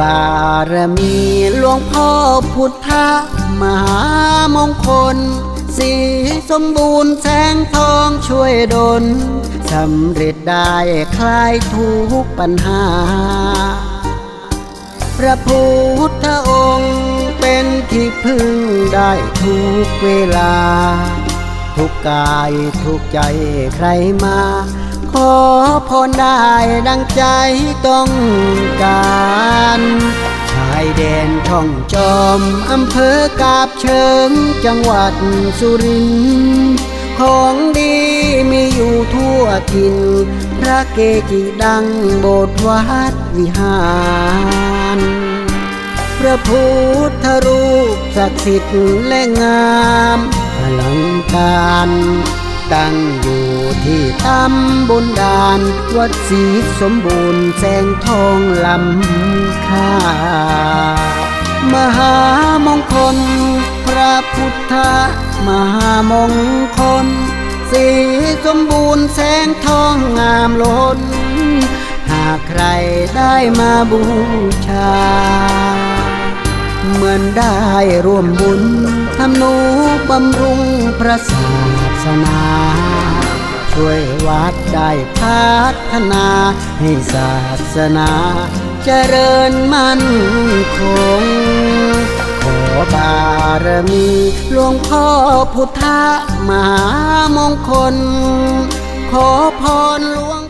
บารมีหลวงพ่อพุทธมหามงคล สีสมบูรณ์แสงทองช่วยดลสำเร็จได้คลายทุกปัญหา พระพุทธองค์เป็นที่พึ่งได้ทุกเวลา ทุกกายทุกใจใครมา ขอพรได้ดังใจต้องการ ชายแดนท่องจอม อำเภอกาบเชิงจังหวัดสุรินทร์ของดีมีอยู่ทั่วถิ่นพระเกจิดังโบสถ์วัดวิหารพระพุทธรูปศักดิ์สิทธิ์และงามอลัง การตั้งอยู่ที่ตำบลดาน วัดศรีสมบูรณ์แสงทองลำค่ามหามงคล พระพุทธมหามงคล สีสมบูรณ์แสงทองงามล้น หากใครได้มาบูชา เหมือนได้ร่วมบุญ ทำนุบำรุงพระศาสนา ช่วยวัดได้พัฒนาให้ศาสนาเจริญมั่นคง ขอบารมีหลวงพ่อพุทธมหามงคล ขอพรหลวง